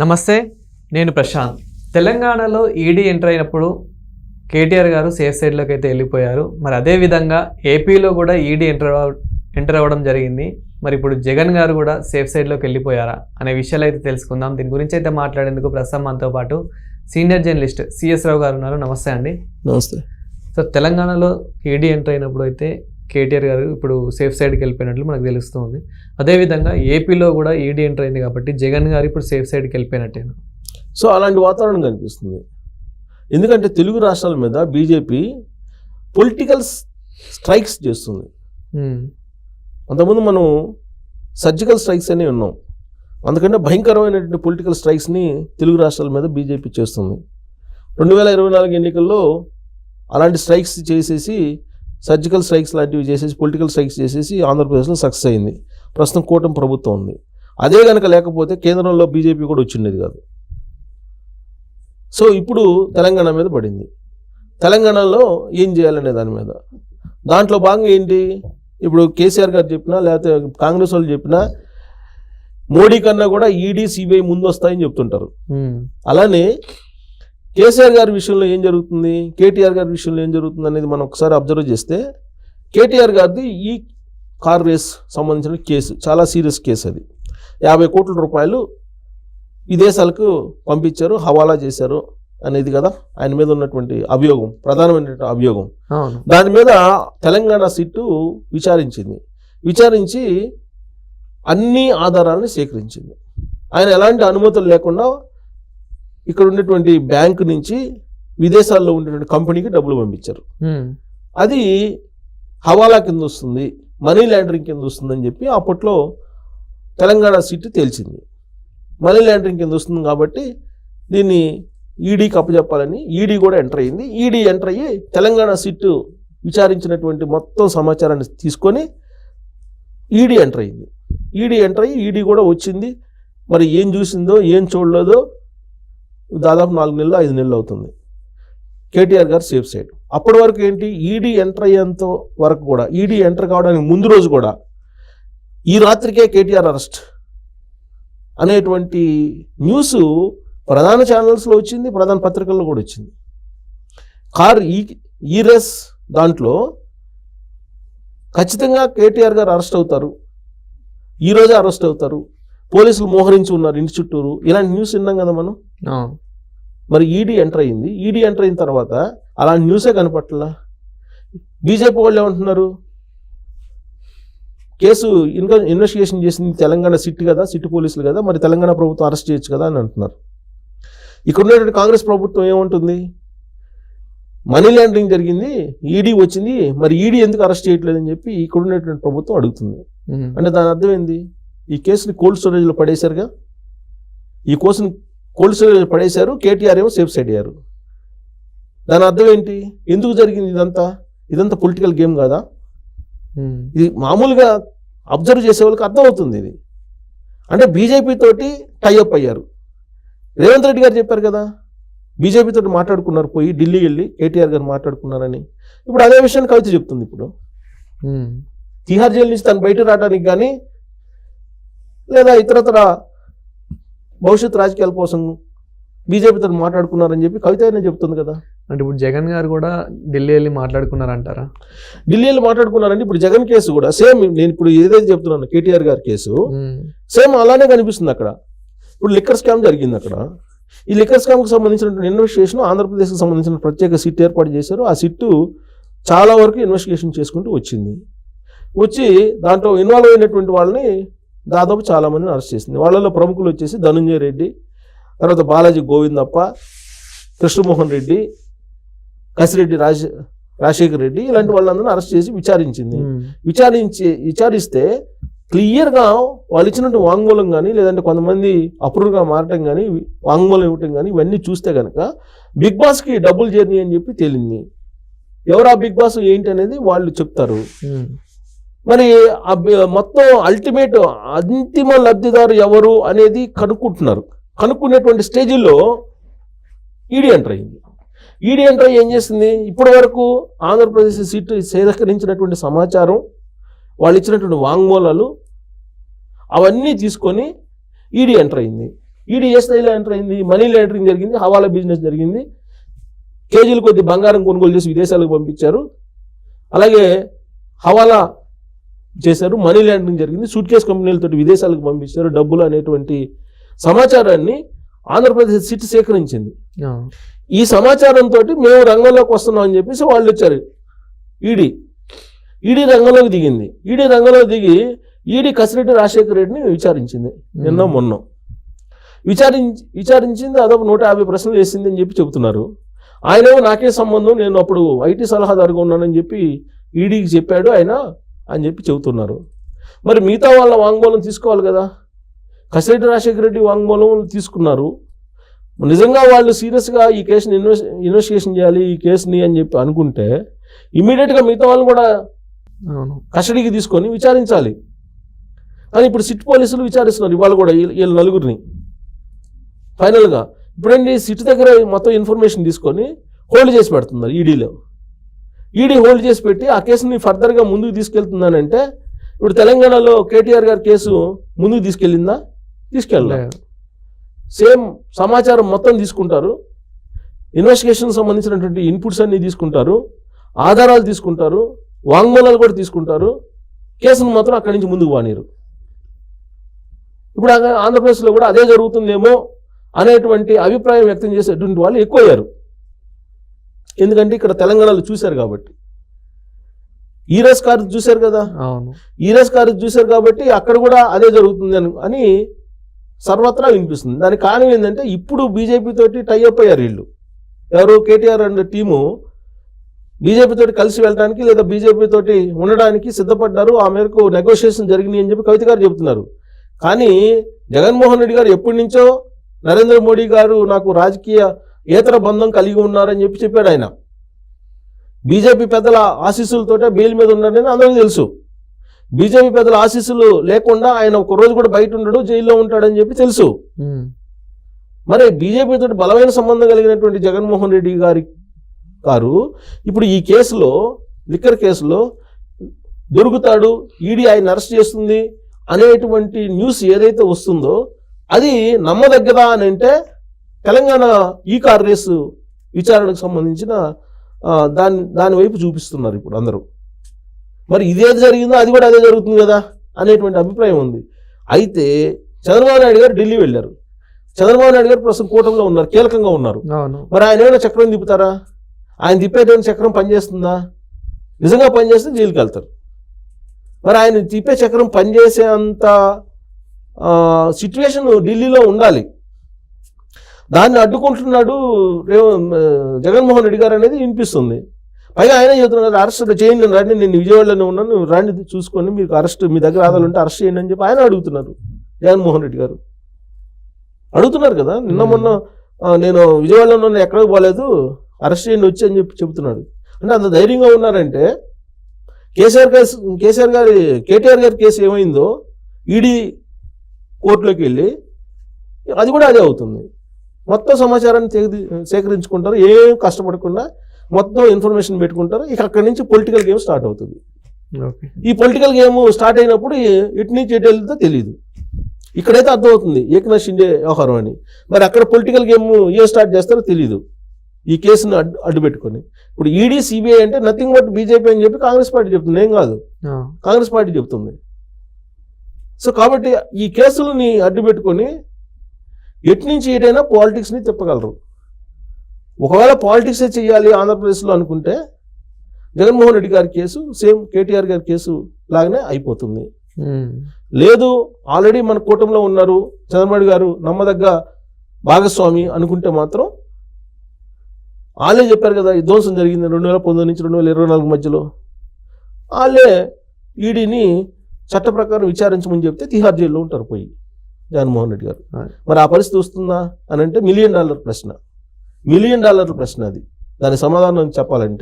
నమస్తే నేను ప్రశాంత్. తెలంగాణలో ఈడీ ఎంటర్ అయినప్పుడు కేటీఆర్ గారు సేఫ్ సైడ్లోకి అయితే వెళ్ళిపోయారు. మరి అదే విధంగా ఏపీలో కూడా ఈడీ ఎంటర్ ఎంటర్ అవ్వడం జరిగింది. మరి ఇప్పుడు జగన్ గారు కూడా సేఫ్ సైడ్లోకి వెళ్ళిపోయారా అనే విషయాలు అయితే తెలుసుకుందాం. దీని గురించి అయితే మాట్లాడేందుకు ప్రస్తుతం మనతో పాటు సీనియర్ జర్నలిస్ట్ సిఎస్ రావు గారు ఉన్నారు. నమస్తే అండి. నమస్తే. సో తెలంగాణలో ఈడీ ఎంటర్ అయినప్పుడు అయితే కేటీఆర్ గారు ఇప్పుడు సేఫ్ సైడ్కి వెళ్ళిపోయినట్లు మనకు తెలుస్తుంది. అదేవిధంగా ఏపీలో కూడా ఈడీ ఎంటర్ అయింది కాబట్టి జగన్ గారు ఇప్పుడు సేఫ్ సైడ్కి వెళ్ళిపోయినట్టేనా సో అలాంటి వాతావరణం కనిపిస్తుంది. ఎందుకంటే తెలుగు రాష్ట్రాల మీద బీజేపీ పొలిటికల్ స్ట్రైక్స్ చేస్తుంది. అంతకుముందు మనం సర్జికల్ స్ట్రైక్స్ అనే ఉన్నాం. అందుకంటే భయంకరమైనటువంటి పొలిటికల్ స్ట్రైక్స్ని తెలుగు రాష్ట్రాల మీద బీజేపీ చేస్తుంది. రెండు వేల ఇరవై నాలుగు ఎన్నికల్లో అలాంటి స్ట్రైక్స్ చేసేసి సర్జికల్ స్ట్రైక్స్ లాంటివి చేసేసి పొలిటికల్ స్ట్రైక్స్ చేసేసి ఆంధ్రప్రదేశ్లో సక్సెస్ అయింది. ప్రస్తుతం కూటమి ప్రభుత్వం ఉంది. అదే కనుక లేకపోతే కేంద్రంలో బీజేపీ కూడా వచ్చిండేది కాదు. సో ఇప్పుడు తెలంగాణ మీద పడింది. తెలంగాణలో ఏం చేయాలనే దాని మీద. దాంట్లో భాగంగా ఏంటి? ఇప్పుడు కేసీఆర్ గారు చెప్పినా లేకపోతే కాంగ్రెస్ వాళ్ళు చెప్పినా మోడీ కన్నా కూడా ఈడీ సిబిఐ ముందు వస్తాయని చెప్తుంటారు అలానే కేసీఆర్ గారి విషయంలో ఏం జరుగుతుంది? కేటీఆర్ గారి విషయంలో ఏం జరుగుతుంది అనేది మనం ఒకసారి అబ్జర్వ్ చేస్తే కేటీఆర్ గారిది ఈ కార్ రేస్ సంబంధించిన కేసు చాలా సీరియస్ కేసు అది. యాభై కోట్ల రూపాయలు విదేశాలకు పంపించారు హవాలా చేశారు అనేది కదా ఆయన మీద ఉన్నటువంటి అభియోగం ప్రధానమైనటువంటి అభియోగం. దాని మీద తెలంగాణ సిట్టు విచారించింది. విచారించి అన్ని ఆధారాలను సేకరించింది. ఆయన ఎలాంటి అనుమతులు లేకుండా ఇక్కడ ఉన్నటువంటి బ్యాంకు నుంచి విదేశాల్లో ఉండేటువంటి కంపెనీకి డబ్బులు పంపించారు. అది హవాలా కింద వస్తుంది మనీ లాండరింగ్ కింద వస్తుందని చెప్పి అప్పట్లో తెలంగాణ సిట్ తేల్చింది. మనీ లాండరింగ్ కింద వస్తుంది కాబట్టి దీన్ని ఈడీకి అప్పచెప్పాలని ఈడీ కూడా ఎంటర్ అయింది ఈడీ ఎంటర్ అయ్యి తెలంగాణ సిట్ విచారించినటువంటి మొత్తం సమాచారాన్ని తీసుకొని ఈడీ ఎంటర్ అయింది ఈడీ ఎంటర్ అయ్యి ఈడీ కూడా వచ్చింది. మరి ఏం చూసిందో ఏం చూడలేదో దాదాపు నాలుగు నెలలు ఐదు నెలలు అవుతుంది. కేటీఆర్ గారు సేఫ్ సైడ్. అప్పటి వరకు ఏంటి? ఈడీ ఎంటర్ అయ్యేంత వరకు కూడా ఈడీ ఎంటర్ కావడానికి ముందు రోజు కూడా ఈ రాత్రికే కేటీఆర్ అరెస్ట్ అనేటువంటి న్యూస్ ప్రధాన ఛానల్స్లో వచ్చింది ప్రధాన పత్రికల్లో కూడా వచ్చింది. కార్ ఈ ఈ దాంట్లో ఖచ్చితంగా కేటీఆర్ గారు అరెస్ట్ అవుతారు. ఈ రోజే అరెస్ట్ అవుతారు. పోలీసులు మోహరించి ఉన్నారు ఇంటి చుట్టూరు. ఇలాంటి న్యూస్ విన్నాం కదా మనం? మరి ఈడీ ఎంటర్ అయింది. ఈడీ ఎంటర్ అయిన తర్వాత అలాంటి న్యూసే కనపట్లా బీజేపీ వాళ్ళు ఏమంటున్నారు? కేసు ఇన్క ఇన్వెస్టిగేషన్ చేసింది తెలంగాణ సిట్ కదా సిట్ పోలీసులు కదా మరి తెలంగాణ ప్రభుత్వం అరెస్ట్ చేయొచ్చు కదా అని అంటున్నారు. ఇక్కడ ఉన్నటువంటి కాంగ్రెస్ ప్రభుత్వం ఏముంటుంది? మనీ లాండరింగ్ జరిగింది ఈడీ వచ్చింది మరి ఈడీ ఎందుకు అరెస్ట్ చేయట్లేదని చెప్పి ఇక్కడ ఉన్నటువంటి ప్రభుత్వం అడుగుతుంది. అంటే దాని అర్థం ఏంది? ఈ కేసుని కోల్డ్ స్టోరేజ్లో పడేశారుగా? ఈ కేసుని కోల్డ్ స్టోరేజ్లో పడేశారు కేటీఆర్ ఏమో సేఫ్ సైడ్ అయ్యారు. దాని అర్థం ఏంటి? ఎందుకు జరిగింది ఇదంతా? ఇదంతా పొలిటికల్ గేమ్ కాదా? ఇది మామూలుగా అబ్జర్వ్ చేసే వాళ్ళకి అర్థమవుతుంది ఇది. అంటే బీజేపీ తోటి టైఅప్ అయ్యారు. రేవంత్ రెడ్డి గారు చెప్పారు కదా బీజేపీ తోటి మాట్లాడుకున్నారు పోయి ఢిల్లీ వెళ్ళి కేటీఆర్ గారు మాట్లాడుకున్నారని. ఇప్పుడు అదే విషయాన్ని కవిత చెప్తుంది ఇప్పుడు. తిహార్ జైలు నుంచి తను బయట రావడానికి కానీ లేదా ఇతరతర భవిష్యత్ రాజకీయాల కోసం బీజేపీతో మాట్లాడుకున్నారని చెప్పి కవిత అయినా చెప్తుంది కదా. అంటే ఇప్పుడు జగన్ గారు కూడా ఢిల్లీ వెళ్ళి మాట్లాడుకున్నారంటారా? ఢిల్లీలో మాట్లాడుకున్నారంటే ఇప్పుడు జగన్ కేసు కూడా సేమ్ నేను ఇప్పుడు ఏదైతే చెప్తున్నాను కేటీఆర్ గారి కేసు సేమ్ అలానే కనిపిస్తుంది అక్కడ. ఇప్పుడు లిక్కర్ స్కామ్ జరిగింది అక్కడ. ఈ లిక్కర్ స్కామ్కి సంబంధించిన ఇన్వెస్టిగేషన్ ఆంధ్రప్రదేశ్కి సంబంధించిన ప్రత్యేక సిట్ ఏర్పాటు చేశారు. ఆ సిట్టు చాలా వరకు ఇన్వెస్టిగేషన్ చేసుకుంటూ వచ్చింది. వచ్చి దాంట్లో ఇన్వాల్వ్ అయినటువంటి వాళ్ళని దాదాపు చాలా మందిని అరెస్ట్ చేసింది. వాళ్ళలో ప్రముఖులు వచ్చేసి ధనుంజయ రెడ్డి తర్వాత బాలాజీ గోవిందప్ప కృష్ణమోహన్ రెడ్డి కసిరెడ్డి రాజ రాజశేఖర్ రెడ్డి ఇలాంటి వాళ్ళందరినీ అరెస్ట్ చేసి విచారించింది. విచారించి విచారిస్తే క్లియర్గా వాళ్ళు ఇచ్చినట్టు వాంగ్మూలం కానీ లేదంటే కొంతమంది అప్రూవ్గా మారటం కానీ వాంగ్మూలం ఇవ్వటం కానీ ఇవన్నీ చూస్తే కనుక బిగ్ బాస్కి డబ్బులు జర్నీ అని చెప్పి తేలింది. ఎవరు ఆ బిగ్ బాస్ ఏంటి అనేది వాళ్ళు చెప్తారు. మరి మొత్తం అల్టిమేట్ అంతిమ లబ్ధిదారు ఎవరు అనేది కనుక్కుంటున్నారు. కనుక్కునేటువంటి స్టేజిల్లో ఈడీ ఎంటర్ అయింది. ఈడీ ఎంటర్ అయ్యి ఏం చేసింది? ఇప్పటి వరకు ఆంధ్రప్రదేశ్ సీటు సేకరించినటువంటి సమాచారం వాళ్ళు ఇచ్చినటువంటి వాంగ్మూలాలు అవన్నీ తీసుకొని ఈడీ ఎంటర్ అయింది. ఈడీ ఏ స్థాయిలో ఎంటర్ అయింది? మనీ లాండరింగ్ జరిగింది హవాలా బిజినెస్ జరిగింది. కేజీలు కొద్ది బంగారం కొనుగోలు చేసి విదేశాలకు పంపించారు. అలాగే హవాలా చేశారు. మనీ లాండరింగ్ జరిగింది. సూట్ కేస్ కంపెనీలతో విదేశాలకు పంపించారు. డబ్బులు అనేటువంటి సమాచారాన్ని ఆంధ్రప్రదేశ్ సిట్ సేకరించింది. ఈ సమాచారంతో మేము రంగంలోకి వస్తున్నాం అని చెప్పేసి వాళ్ళు వచ్చారు ఈడీ. ఈడీ రంగంలోకి దిగింది. ఈడీ రంగంలోకి దిగి ఈడీ కసిరెడ్డి రాజశేఖర రెడ్డిని విచారించింది. నిన్న మొన్న. విచారించి విచారించింది. దాదాపు నూట యాభై ప్రశ్నలు వేసింది అని చెప్పి చెబుతున్నారు. ఆయనేమో నాకే సంబంధం. నేను అప్పుడు ఐటీ సలహాదారుగా ఉన్నానని చెప్పి ఈడీకి చెప్పాడు. ఆయన అని చెప్పి చెబుతున్నారు. మరి మిగతా వాళ్ళ వాంగ్మూలం తీసుకోవాలి కదా? కసిరెడ్డి రాజశేఖర రెడ్డి వాంగ్మూలం తీసుకున్నారు. నిజంగా వాళ్ళు సీరియస్గా ఈ కేసుని ఇన్వెస్ ఇన్వెస్టిగేషన్ చేయాలి ఈ కేసుని అని చెప్పి అనుకుంటే ఇమీడియట్గా మిగతా వాళ్ళని కూడా కస్టడీకి తీసుకొని విచారించాలి. కానీ ఇప్పుడు సిట్ పోలీసులు విచారిస్తున్నారు ఇవాళ కూడా వీళ్ళ నలుగురిని. ఫైనల్గా ఇప్పుడండి సిట్ దగ్గర మొత్తం ఇన్ఫర్మేషన్ తీసుకొని హోల్డ్ చేసి పెడుతున్నారు ఈడీలో. ఈడీ హోల్డ్ చేసి పెట్టి ఆ కేసుని ఫర్దర్గా ముందుకు తీసుకెళ్తున్నానంటే ఇప్పుడు తెలంగాణలో కేటీఆర్ గారి కేసు ముందుకు తీసుకెళ్ళిందా? తీసుకెళ్ళలేదు లేదు. సేమ్ సమాచారం మొత్తం తీసుకుంటారు. ఇన్వెస్టిగేషన్ సంబంధించినటువంటి ఇన్పుట్స్ అన్ని తీసుకుంటారు. ఆధారాలు తీసుకుంటారు. వాంగ్మూలాలు కూడా తీసుకుంటారు. కేసును మాత్రం అక్కడి నుంచి ముందుకు వానిరు. ఇప్పుడు ఆంధ్రప్రదేశ్లో కూడా అదే జరుగుతుందేమో అనేటువంటి అభిప్రాయం వ్యక్తం చేసేటువంటి వాళ్ళు ఎక్కువయ్యారు. ఎందుకంటే ఇక్కడ తెలంగాణలో చూశారు కాబట్టి. ఈరస్ కారు చూశారు కదా? అవును. ఈరస్ కారు చూశారు కాబట్టి అక్కడ కూడా అదే జరుగుతుంది అని అని సర్వత్రా వినిపిస్తుంది. దానికి కారణం ఏంటంటే ఇప్పుడు బీజేపీ తోటి టైఅప్ అయ్యారు వీళ్ళు. ఎవరు కేటీఆర్ అండ్ టీము బీజేపీ తోటి కలిసి వెళ్ళడానికి లేదా బీజేపీ తోటి ఉండడానికి సిద్ధపడ్డారు. ఆ మేరకు నెగోషియేషన్ జరిగినాయి అని చెప్పి కవిత గారు చెబుతున్నారు. కానీ జగన్మోహన్ రెడ్డి గారు ఎప్పటి నుంచో నరేంద్ర మోడీ గారు నాకు రాజకీయ ఏతర బంధం కలిగి ఉన్నారని చెప్పి చెప్పాడు ఆయన. బీజేపీ పెద్దల ఆశీస్సులతోటే బెయిల్ మీద ఉన్నారని అందరికీ తెలుసు. బీజేపీ పెద్దల ఆశీస్సులు లేకుండా ఆయన ఒక రోజు కూడా బయట ఉండడు జైల్లో ఉంటాడని చెప్పి తెలుసు. మరి బీజేపీ తోటి బలమైన సంబంధం కలిగినటువంటి జగన్మోహన్ రెడ్డి గారి గారు ఇప్పుడు ఈ కేసులో లిక్కర్ కేసులో దొరుకుతాడు ఈడీ ఆయన అరెస్ట్ చేస్తుంది అనేటువంటి న్యూస్ ఏదైతే వస్తుందో అది నమ్మదగ్గదా అని అంటే తెలంగాణ ఈ కార్ రేసు విచారణకు సంబంధించిన దాని దాని వైపు చూపిస్తున్నారు ఇప్పుడు అందరూ. మరి ఇదేది జరిగిందో అది కూడా అదే జరుగుతుంది కదా అనేటువంటి అభిప్రాయం ఉంది. అయితే చంద్రబాబు నాయుడు గారు ఢిల్లీ వెళ్ళారు. చంద్రబాబు నాయుడు గారు ప్రస్తుతం కూటమిలో ఉన్నారు కీలకంగా ఉన్నారు. మరి ఆయన ఏమైనా చక్రం తిప్పుతారా? ఆయన తిప్పేటువంటి చక్రం పనిచేస్తుందా? నిజంగా పనిచేస్తే జైలుకి వెళ్తారు. మరి ఆయన తిప్పే చక్రం పనిచేసే అంత సిచ్యువేషన్ ఢిల్లీలో ఉండాలి. దాన్ని అడ్డుకుంటున్నాడు జగన్మోహన్ రెడ్డి గారు అనేది వినిపిస్తుంది. పైగా ఆయన చెబుతున్నారు అరెస్ట్ చేయండి రండి నేను విజయవాడలోనే ఉన్నాను రండి చూసుకొని మీకు అరెస్ట్ మీ దగ్గర ఆధారాలు ఉంటే అరెస్ట్ చేయండి అని చెప్పి ఆయన అడుగుతున్నారు జగన్మోహన్ రెడ్డి గారు. అడుగుతున్నారు కదా నిన్న మొన్న నేను విజయవాడలో ఉన్న ఎక్కడికి పోలేదు అరెస్ట్ చేయండి వచ్చి అని చెప్పి చెబుతున్నాడు. అంటే అంత ధైర్యంగా ఉన్నారంటే కేసీఆర్ కేసు కేసీఆర్ గారి కేటీఆర్ గారి కేసు ఏమైందో ఈడీ కోర్టులోకి వెళ్ళి అది కూడా అదే అవుతుంది. మొత్తం సమాచారాన్ని సేకరి- సేకరించుకుంటారు. ఏం కష్టపడకుండా మొత్తం ఇన్ఫర్మేషన్ పెట్టుకుంటారు. ఇక అక్కడి నుంచి పొలిటికల్ గేమ్ స్టార్ట్ అవుతుంది. ఈ పొలిటికల్ గేమ్ స్టార్ట్ అయినప్పుడు ఎటు నుంచి ఎటు వెళ్తుందో తెలియదు ఇక్కడైతే అర్థమవుతుంది. ఏకనాథ్ షిండే వ్యవహారం అని. మరి అక్కడ పొలిటికల్ గేమ్ ఏ స్టార్ట్ చేస్తారో తెలియదు ఈ కేసును అడ్డు అడ్డు పెట్టుకొని ఇప్పుడు ఈడీ సిబిఐ అంటే నథింగ్ బట్ బీజేపీ అని చెప్పి కాంగ్రెస్ పార్టీ చెప్తుంది. ఏం కాదు. కాంగ్రెస్ పార్టీ చెప్తుంది. సో కాబట్టి ఈ కేసులని అడ్డు పెట్టుకొని ఎటు నుంచి ఏదైనా పాలిటిక్స్ని తిప్పగలరు ఒకవేళ పాలిటిక్సే చేయాలి ఆంధ్రప్రదేశ్లో అనుకుంటే జగన్మోహన్ రెడ్డి గారి కేసు సేమ్ కేటీఆర్ గారి కేసు లాగానే అయిపోతుంది. లేదు ఆల్రెడీ మన కూటమిలో ఉన్నారు చంద్రబాబు గారు నమ్మదగ్గ భాగస్వామి అనుకుంటే మాత్రం వాళ్ళే చెప్పారు కదా విధ్వంసం జరిగింది రెండు వేల పంతొమ్మిది నుంచి రెండు వేల ఇరవై నాలుగు మధ్యలో. వాళ్ళే ఈడీని చట్ట ప్రకారం విచారించమని చెప్తే తిహార్ జైల్లో ఉంటారు పోయి. జగన్మోహన్ రెడ్డి గారు. మరి ఆ పరిస్థితి వస్తుందా అని అంటే మిలియన్ డాలర్ ప్రశ్న. మిలియన్ డాలర్ ప్రశ్న అది. దాని సమాధానం చెప్పాలంటే.